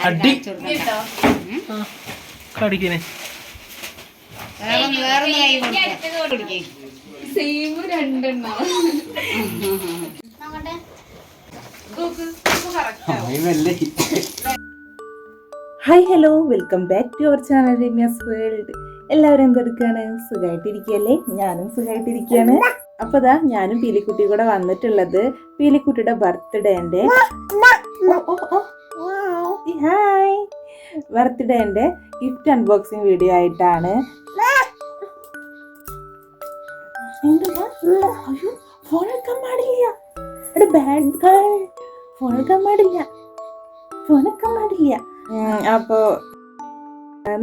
അടി. ആ, കടിക്കണേ. സെയിം രണ്ടെണ്ണം. Hi hello welcome back to our channel Ramya's world എല്ലാവരും എന്തെടുക്കാണ് സുഖമായിട്ടിരിക്കുകയല്ലേ ഞാനും സുഖമായിട്ടിരിക്കുകയാണ് അപ്പൊ ദാ ഞാനും പീലിക്കുട്ടി കൂടെ വന്നിട്ടുള്ളത് പീലിക്കുട്ടിയുടെ ബർത്ത്ഡേന്റെ ഹായ് ബർത്ത്ഡേന്റെ ഗിഫ്റ്റ് അൺബോക്സിങ് വീഡിയോ ആയിട്ടാണ്? അയ്യോ ഫോൺ എടുക്കാൻ പാടില്ല. എടാ ബാഡ് ഗേൾ ഫോൺ എടുക്കാൻ പാടില്ല. ഫോൺ എടുക്കാൻ പാടില്ല. അപ്പോ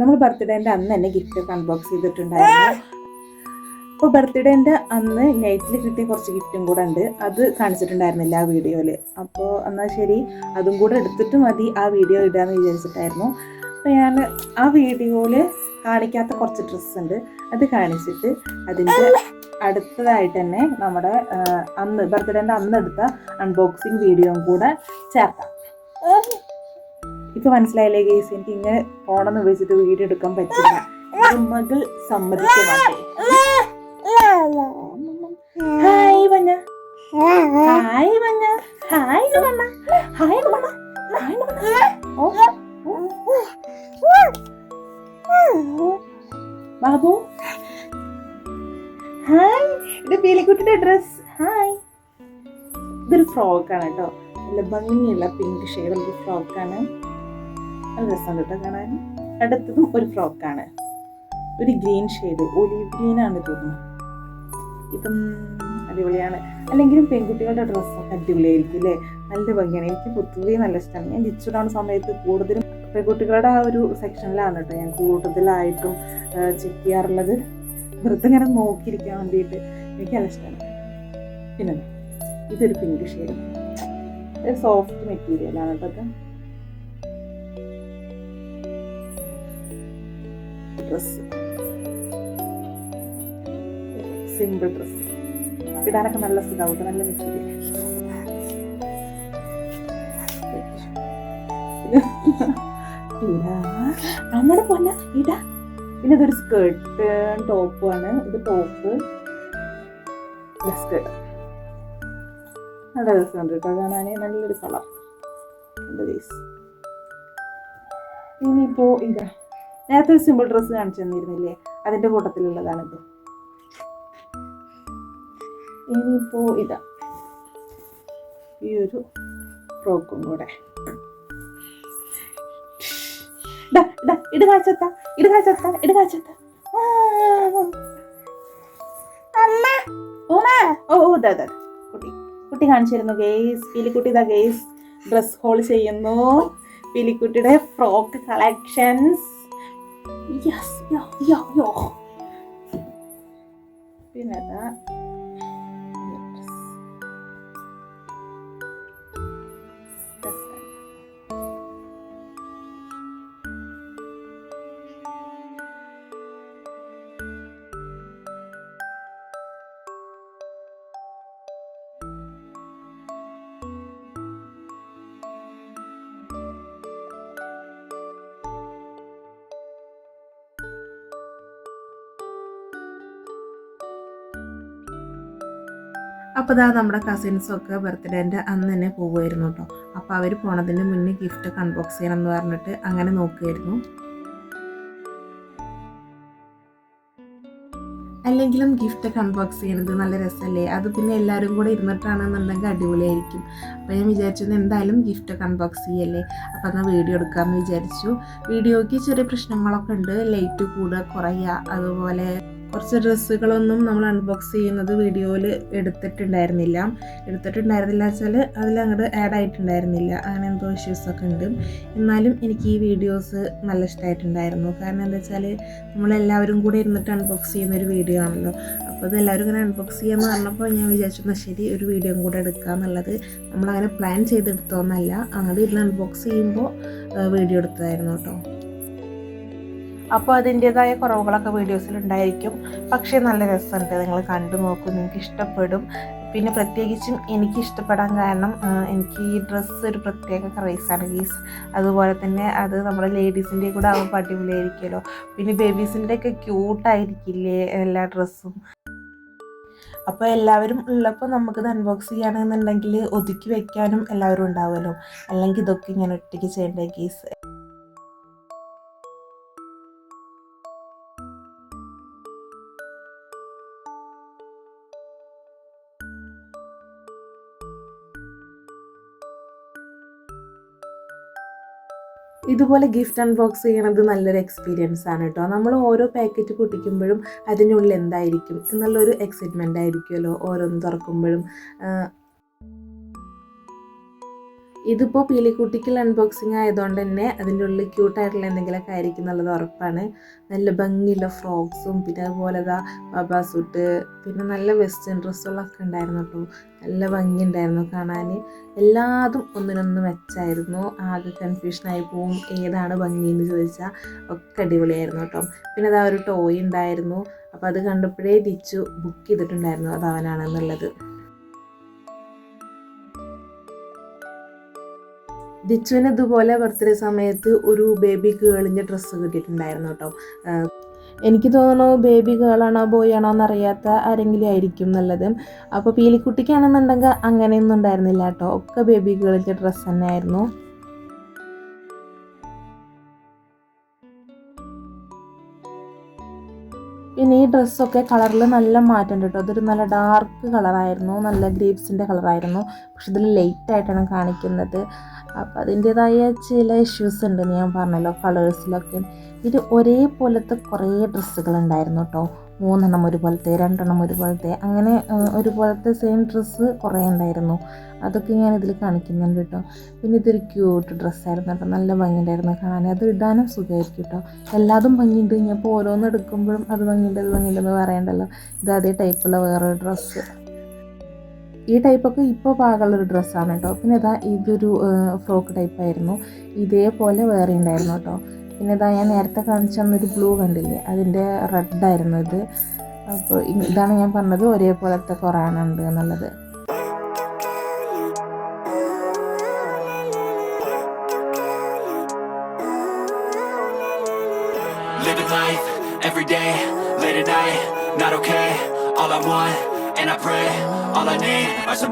നമ്മൾ ബർത്ത്ഡേന്റെ അന്ന് തന്നെ ഗിഫ്റ്റ് ഒക്കെ അൺബോക്സ് ചെയ്തിട്ടുണ്ടായിരുന്നു. അപ്പോൾ ബർത്ത്ഡേന്റെ അന്ന് നൈറ്റിൽ കിട്ടിയ കുറച്ച് ഗിഫ്റ്റും കൂടെ ഉണ്ട്. അത് കാണിച്ചിട്ടുണ്ടായിരുന്നില്ല ആ വീഡിയോയിൽ അപ്പോ എന്നാൽ ശരി അതും കൂടെ എടുത്തിട്ട് മതി ആ വീഡിയോ ഇടാന്ന് വിചാരിച്ചിട്ടായിരുന്നു. അപ്പോൾ ഞാൻ ആ വീഡിയോയിൽ കാണിക്കാത്ത കുറച്ച് ഡ്രസ്സ് ഉണ്ട്. അത് കാണിച്ചിട്ട് അതിന്റെ അടുത്തതായിട്ട് തന്നെ നമ്മുടെ അന്ന് ബർത്ത്ഡേന്റെ അന്ന് എടുത്ത അൺബോക്സിങ് വീഡിയോയും കൂടെ ചേർക്കാം. ഇപ്പൊ മനസ്സിലായില്ലേ ഗേസ് എനിക്ക് ഇങ്ങനെ ഫോണെന്ന് വിളിച്ചിട്ട് വീഡിയോ എടുക്കാൻ പറ്റില്ല. മകൾ സമ്മതിച്ചു ഹായ്. ബാബു. ഹായ് ഇത് പീലിക്കുട്ടിയുടെ ഡ്രസ് ഹായ് ഇതൊരു ഫ്രോക്കാണ് കേട്ടോ. നല്ല ഭംഗിയുള്ള പിങ്ക് ഷെയ്ഡുള്ള ഫ്രോക്കാണ് നല്ല രസം കേട്ടോ കാണാൻ. അടുത്തതും ഒരു ഫ്രോക്കാണ്. ഒരു ഗ്രീൻ ഷെയ്ഡ് ഒലിവ് ഗ്രീൻ ആണ് തോന്നുന്നു. ഇതും അടിപൊളിയാണ്. അല്ലെങ്കിലും പെൺകുട്ടികളുടെ ഡ്രസ്സൊക്കെ അടിപൊളിയായിരിക്കും അല്ലേ? നല്ല ഭംഗിയാണ്. എനിക്ക് പൊതുവേ നല്ല ഇഷ്ടമാണ്. ഞാൻ ജിച്ചുടാണ് സമയത്ത് കൂടുതലും പെൺകുട്ടികളുടെ ആ ഒരു സെക്ഷനിലാണ് കേട്ടോ ഞാൻ കൂടുതലായിട്ടും ചെക്ക് ചെയ്യാറുള്ളത്. വെറുതെ ഇങ്ങനെ നോക്കിയിരിക്കാൻ വേണ്ടിയിട്ട് എനിക്ക് നല്ല ഇഷ്ടമാണ്. പിന്നെ ഇതൊരു പിങ്ക് ഷെയ്ഡ് സോഫ്റ്റ് മെറ്റീരിയലാണ് കേട്ടോ ഡ്രസ് സിമ്പിൾ ഡ്രസ്സ് ഇടാനൊക്കെ നല്ല സുഖമാവും നല്ല മെറ്റീരിയൽ നമ്മുടെ പൊന്ന ഇടാ പിന്നെ ഇതൊരു സ്കേർട്ട് ടോപ്പാണ് ഇത് ടോപ്പ് സ്കേർട്ട് നല്ല രസമുണ്ട് കേട്ടോ. കാണാൻ നല്ലൊരു കളർ ഇനിയിപ്പോ ഇതാ. നേരത്തെ ഒരു സിമ്പിൾ ഡ്രസ്സ് കാണിച്ചു തന്നിരുന്നില്ലേ? അതിന്റെ കൂട്ടത്തിലുള്ളതാണിത് ഇനിയിപ്പോൾ ഇതാ. ഈ ഒരു ഫ്രോക്കും കൂടെ. ഓ ഓ ദാ ദാ കുട്ടി കുട്ടി കാണിച്ചിരുന്നു ഗേസ് പീലിക്കുട്ടി ഇതാ ഗേസ് ഡ്രസ് ഹോൾ ചെയ്യുന്നു. പീലിക്കുട്ടിയുടെ frock collections Yes, yo, yo, yo. Be like that. അപ്പോൾ ഇതാ നമ്മുടെ കസിൻസൊക്കെ ബർത്ത്ഡേന്റെ അന്ന് തന്നെ പോകുമായിരുന്നു കേട്ടോ അപ്പോൾ അവർ പോണതിന് മുന്നേ ഗിഫ്റ്റ് അൺബോക്സ് ചെയ്യണം എന്ന് പറഞ്ഞിട്ട് അങ്ങനെ നോക്കുമായിരുന്നു അല്ലെങ്കിലും ഗിഫ്റ്റ് ഒക്കെ അൺബോക്സ് ചെയ്യുന്നത് നല്ല രസമല്ലേ അത് പിന്നെ എല്ലാവരും കൂടെ ഇരുന്നിട്ടാണെന്നുണ്ടെങ്കിൽ അടിപൊളിയായിരിക്കും. അപ്പോൾ ഞാൻ വിചാരിച്ചത് എന്തായാലും ഗിഫ്റ്റ് ഒക്കെ അൺബോക്സ് ചെയ്യല്ലേ? അപ്പോൾ എന്നാൽ വീഡിയോ എടുക്കാമെന്ന് വിചാരിച്ചു. വീഡിയോയ്ക്ക് ചെറിയ പ്രശ്നങ്ങളൊക്കെ ഉണ്ട്. ലൈറ്റ് കൂടുക കുറയുക അതുപോലെ കുറച്ച് ഡ്രസ്സുകളൊന്നും നമ്മൾ അൺബോക്സ് ചെയ്യുന്നത് വീഡിയോയിൽ എടുത്തിട്ടുണ്ടായിരുന്നില്ല. എടുത്തിട്ടുണ്ടായിരുന്നില്ല വെച്ചാൽ അതിൽ അങ്ങോട്ട് ആഡ് ആയിട്ടുണ്ടായിരുന്നില്ല. അങ്ങനെ എന്തോ ഇഷ്യൂസൊക്കെ ഉണ്ട്. എന്നാലും എനിക്ക് ഈ വീഡിയോസ് നല്ല ഇഷ്ടമായിട്ടുണ്ടായിരുന്നു കാരണം എന്താ വെച്ചാൽ നമ്മളെല്ലാവരും കൂടെ ഇരുന്നിട്ട് അൺബോക്സ് ചെയ്യുന്ന ഒരു വീഡിയോ ആണല്ലോ. അപ്പോൾ അത് എല്ലാവരും ഇങ്ങനെ അൺബോക്സ് ചെയ്യാമെന്ന് പറഞ്ഞപ്പോൾ ഞാൻ വിചാരിച്ചു എന്നാൽ ശരി ഒരു വീഡിയോ കൂടെ എടുക്കുക എന്നുള്ളത് നമ്മളങ്ങനെ പ്ലാൻ ചെയ്തെടുത്തോന്നല്ല അങ്ങോട്ട് ഇരുന്ന് അൺബോക്സ് ചെയ്യുമ്പോൾ വീഡിയോ എടുത്തതായിരുന്നു കേട്ടോ. അപ്പോൾ അതിന്റേതായ കുറവുകളൊക്കെ വീഡിയോസിൽ ഉണ്ടായിരിക്കും. പക്ഷേ നല്ല രസമുണ്ട്. നിങ്ങൾ കണ്ടു നോക്കൂ. നിങ്ങൾക്ക് ഇഷ്ടപ്പെടും. പിന്നെ പ്രത്യേകിച്ചും എനിക്ക് ഇഷ്ടപ്പെടാൻ കാരണം എനിക്ക് ഈ ഡ്രസ്സ് ഒരു പ്രത്യേക ക്രൈസാണ് ഗീസ് അതുപോലെ തന്നെ അത് നമ്മുടെ ലേഡീസിന്റെ കൂടെ ആകുമ്പോൾ അടിപൊളിയായിരിക്കുമല്ലോ. പിന്നെ ബേബീസിന്റെ ഒക്കെ ക്യൂട്ടായിരിക്കില്ലേ എല്ലാ ഡ്രസ്സും അപ്പോൾ എല്ലാവരും ഉള്ളപ്പോൾ നമുക്കിത് അൺബോക്സ് ചെയ്യുകയാണെന്നുണ്ടെങ്കിൽ ഒതുക്കി വെക്കാനും എല്ലാവരും ഉണ്ടാവുമല്ലോ. അല്ലെങ്കിൽ ഇതൊക്കെ ഇങ്ങനെ ഒറ്റയ്ക്ക് ചെയ്യേണ്ട ഗീസ്? ഇതുപോലെ ഗിഫ്റ്റ് അൺബോക്സ് ചെയ്യണത് നല്ലൊരു എക്സ്പീരിയൻസ് ആണ് കേട്ടോ നമ്മൾ ഓരോ പാക്കറ്റ് പൊട്ടിക്കുമ്പോഴും അതിനുള്ളിൽ എന്തായിരിക്കും എന്നുള്ളൊരു എക്സൈറ്റ്മെന്റ് ആയിരിക്കുമല്ലോ ഓരോന്ന് തുറക്കുമ്പോഴും. ഇതിപ്പോൾ പീലിക്കുട്ടിക്കുള്ള അൺബോക്സിങ് ആയതുകൊണ്ട് തന്നെ അതിന്റെ ഉള്ളിൽ ക്യൂട്ടായിട്ടുള്ള എന്തെങ്കിലുമൊക്കെ ആയിരിക്കും എന്നുള്ളത് ഉറപ്പാണ്. നല്ല ഭംഗിയുള്ള ഫ്രോക്സും പിന്നെ അതുപോലെ ഇതാ ബാബാ സൂട്ട് പിന്നെ നല്ല വെസ്റ്റേൺ ഡ്രസ്സുകളൊക്കെ ഉണ്ടായിരുന്നു കേട്ടോ. നല്ല ഭംഗി ഉണ്ടായിരുന്നു കാണാൻ എല്ലാതും ഒന്നിനൊന്ന് വെച്ചായിരുന്നു ആകെ കൺഫ്യൂഷനായി പോവും. ഏതാണ് ഭംഗി എന്ന് ചോദിച്ചാൽ ഒക്കെ അടിപൊളിയായിരുന്നു കേട്ടോ. പിന്നെ അതാ ഒരു ടോയ് ഉണ്ടായിരുന്നു. അപ്പോൾ അത് കണ്ടപ്പോഴേ ദിച്ചു ബുക്ക് ചെയ്തിട്ടുണ്ടായിരുന്നു. അത് അവനാണെന്നുള്ളത്. ദിച്ചുവിന് ഇതുപോലെ ബർത്ത്ഡേ സമയത്ത് ഒരു ബേബി ഗേളിന്റെ ഡ്രസ്സ് കിട്ടിയിട്ടുണ്ടായിരുന്നു കേട്ടോ. എനിക്ക് തോന്നുന്നു ബേബി ഗേളാണോ ബോയ് ആണോ എന്നറിയാത്ത ആരെങ്കിലും ആയിരിക്കും എന്നുള്ളത് അപ്പോൾ പീലിക്കുട്ടിക്കാണെന്നുണ്ടെങ്കിൽ അങ്ങനെയൊന്നും ഉണ്ടായിരുന്നില്ല കേട്ടോ. ഒക്കെ ബേബി ഗേളിന്റെ ഡ്രസ്സ് തന്നെയായിരുന്നു. പിന്നെ ഈ ഡ്രസ്സൊക്കെ കളറിൽ നല്ല മാറ്റമുണ്ട് കേട്ടോ. അതൊരു നല്ല ഡാർക്ക് കളറായിരുന്നു. നല്ല ഗ്രേപ്സിന്റെ കളറായിരുന്നു. പക്ഷെ ഇതിൽ ലേറ്റ് ആയിട്ടാണ് കാണിക്കുന്നത്. അപ്പം അതിന്റേതായ ചില ഇഷ്യൂസ് ഉണ്ട് ഞാൻ പറഞ്ഞല്ലോ കളേഴ്സിലൊക്കെ ഇത് ഒരേപോലത്തെ കുറേ ഡ്രസ്സുകൾ ഉണ്ടായിരുന്നു കേട്ടോ. മൂന്നെണ്ണം ഒരുപോലത്തെ രണ്ടെണ്ണം ഒരുപോലത്തെ അങ്ങനെ ഒരുപോലത്തെ സെയിം ഡ്രസ്സ് കുറേ ഉണ്ടായിരുന്നു. അതൊക്കെ ഞാൻ ഇതിൽ കാണിക്കുന്നുണ്ട് കേട്ടോ പിന്നെ ഇതൊരു ക്യൂട്ട് ഡ്രസ്സായിരുന്നു കേട്ടോ നല്ല ഭംഗിയുണ്ടായിരുന്നു കാണാൻ. അത് ഇടാനും സുഖമായിരിക്കും കേട്ടോ എല്ലാതും ഭംഗിയുണ്ട്. ഞാൻ ഇപ്പോൾ ഓരോന്ന് എടുക്കുമ്പോഴും അത് ഭംഗിയുണ്ട് അത് ഭംഗിയുണ്ടെന്ന് പറയണ്ടല്ലോ. ഇത് അതേ ടൈപ്പുള്ള വേറൊരു ഡ്രസ്സ് ഈ ടൈപ്പൊക്കെ ഇപ്പോൾ പാകമുള്ളൊരു ഡ്രസ്സാണ് കേട്ടോ പിന്നെ ഇതാ ഇതൊരു ഫ്രോക്ക് ടൈപ്പായിരുന്നു ഇതേപോലെ വേറെ ഉണ്ടായിരുന്നു കേട്ടോ പിന്നെ ഇതാ ഞാൻ നേരത്തെ കാണിച്ചു തന്നൊരു ബ്ലൂ കണ്ടില്ലേ? അതിന്റെ റെഡായിരുന്നു ഇത്. അപ്പോൾ ഇതാണ് ഞാൻ പറഞ്ഞത് ഒരേപോലത്തെ കുറേ ഉണ്ട് എന്നുള്ളത്. Living life every day, late at night, not okay. All I want, and I pray, all I need are some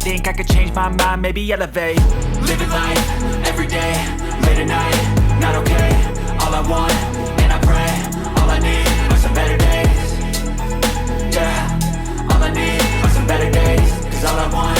Think I could change my mind, maybe elevate. Living life every day, late at night, not okay. All I want, and I pray, all I need are some better days. Yeah, all I need are some better days. Cause all I want,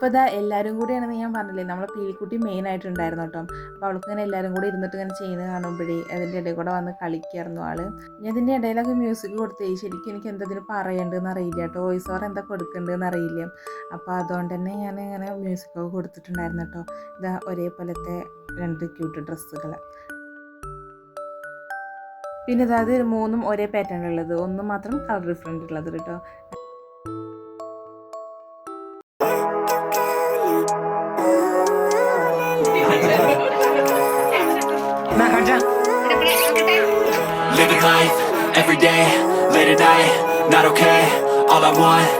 അപ്പോൾ ഇതാ എല്ലാവരും കൂടിയാണെന്ന് ഞാൻ പറഞ്ഞില്ലേ നമ്മളെ പീലിക്കുട്ടി main ആയിട്ടുണ്ടായിരുന്നു കേട്ടോ. അപ്പോൾ അവൾക്ക് ഇങ്ങനെ എല്ലാവരും കൂടി ഇരുന്നിട്ട് ഇങ്ങനെ ചെയ്യുന്നത് കാണുമ്പോഴേ അതിന്റെ ഇടയിൽ കൂടെ വന്ന് കളിക്കായിരുന്നു ആൾ. ഞാൻ ഇതിന്റെ ഇടയിലൊക്കെ മ്യൂസിക് കൊടുത്തേ ശരിക്കും എനിക്ക് എന്തതിന് പറയേണ്ടതെന്ന് അറിയില്ല കേട്ടോ. വോയിസ് ഓവർ എന്താ കൊടുക്കേണ്ടതെന്ന് അറിയില്ല. അപ്പോൾ അതുകൊണ്ട് തന്നെ ഞാൻ ഇങ്ങനെ മ്യൂസിക്കൊക്കെ കൊടുത്തിട്ടുണ്ടായിരുന്നു കേട്ടോ. ഇതാ ഒരേപോലത്തെ രണ്ട് ക്യൂട്ട് ഡ്രസ്സുകൾ പിന്നെ ഇതാ അത് മൂന്നും ഒരേ പാറ്റേൺ ഉള്ളത്. ഒന്ന് മാത്രം കളർ ഡിഫറെന്റ് ഉള്ളത് കേട്ടോ. Living life every day, late at night, not okay. All I want,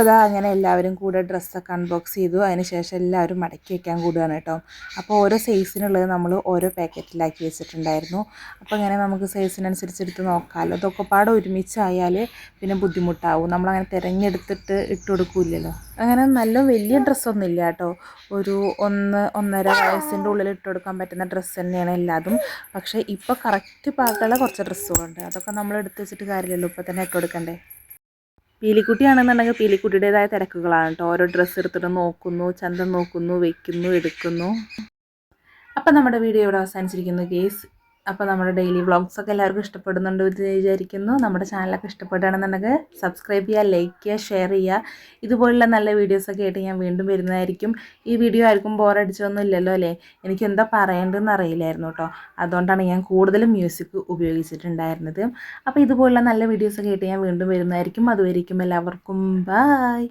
അപ്പോൾ ഇതാ അങ്ങനെ എല്ലാവരും കൂടെ ഡ്രസ്സൊക്കെ അൺബോക്സ് ചെയ്തു. അതിന് ശേഷം എല്ലാവരും മടക്കി വയ്ക്കാൻ കൂടുകയാണ് കേട്ടോ. അപ്പോൾ ഓരോ സൈസിനുള്ളത് നമ്മൾ ഓരോ പാക്കറ്റിലാക്കി വെച്ചിട്ടുണ്ടായിരുന്നു. അപ്പോൾ അങ്ങനെ നമുക്ക് സൈസിനനുസരിച്ച് എടുത്ത് നോക്കാമല്ലോ ഇതൊക്കെ പാടെ ഒരുമിച്ചായാൽ പിന്നെ ബുദ്ധിമുട്ടാവും. നമ്മളങ്ങനെ തിരഞ്ഞെടുത്തിട്ട് ഇട്ട് കൊടുക്കില്ലല്ലോ അങ്ങനെ നല്ല വലിയ ഡ്രസ്സൊന്നും ഇല്ല കേട്ടോ. ഒരു ഒന്ന് ഒന്നര വയസ്സിന്റെ ഉള്ളിൽ ഇട്ട് കൊടുക്കാൻ പറ്റുന്ന ഡ്രസ്സ് തന്നെയാണ് എല്ലാതും. പക്ഷേ ഇപ്പോൾ കറക്റ്റ് പാകമുള്ള കുറച്ച് ഡ്രസ്സുകളുണ്ട്. അതൊക്കെ നമ്മൾ എടുത്ത് വെച്ചിട്ട് കാര്യമില്ലല്ലോ. ഇപ്പോൾ തന്നെ ഇട്ട് കൊടുക്കണ്ടേ പീലിക്കുട്ടിയാണെന്നുണ്ടെങ്കിൽ പീലിക്കുട്ടിയുടേതായ തിരക്കുകളാണ് കേട്ടോ. ഓരോ ഡ്രസ്സ് എടുത്തിട്ട് നോക്കുന്നു ചന്തം നോക്കുന്നു വെക്കുന്നു എടുക്കുന്നു. അപ്പം നമ്മുടെ വീഡിയോ ഇവിടെ അവസാനിച്ചിരിക്കുന്നു ഗേസ് അപ്പോൾ നമ്മുടെ ഡെയിലി വ്ളോഗ്സ് ഒക്കെ എല്ലാവർക്കും ഇഷ്ടപ്പെടുന്നുണ്ട് എന്ന് വിചാരിക്കുന്നു. നമ്മുടെ ചാനലൊക്കെ ഇഷ്ടപ്പെടുകയാണെന്നുണ്ടെങ്കിൽ സബ്സ്ക്രൈബ് ചെയ്യുക ലൈക്ക് ചെയ്യുക ഷെയർ ചെയ്യുക. ഇതുപോലുള്ള നല്ല വീഡിയോസൊക്കെ ആയിട്ട് ഞാൻ വീണ്ടും വരുന്നതായിരിക്കും. ഈ വീഡിയോ ആർക്കും ബോറടിച്ചൊന്നും ഇല്ലല്ലോ അല്ലേ? എനിക്ക് എന്താ പറയേണ്ടതെന്ന് അറിയില്ലായിരുന്നു കേട്ടോ. അതുകൊണ്ടാണ് ഞാൻ കൂടുതലും മ്യൂസിക് ഉപയോഗിച്ചിട്ടുണ്ടായിരുന്നത്. അപ്പോൾ ഇതുപോലുള്ള നല്ല വീഡിയോസൊക്കെ ആയിട്ട് ഞാൻ വീണ്ടും വരുന്നതായിരിക്കും. അതുവരെയും എല്ലാവർക്കും ബായ്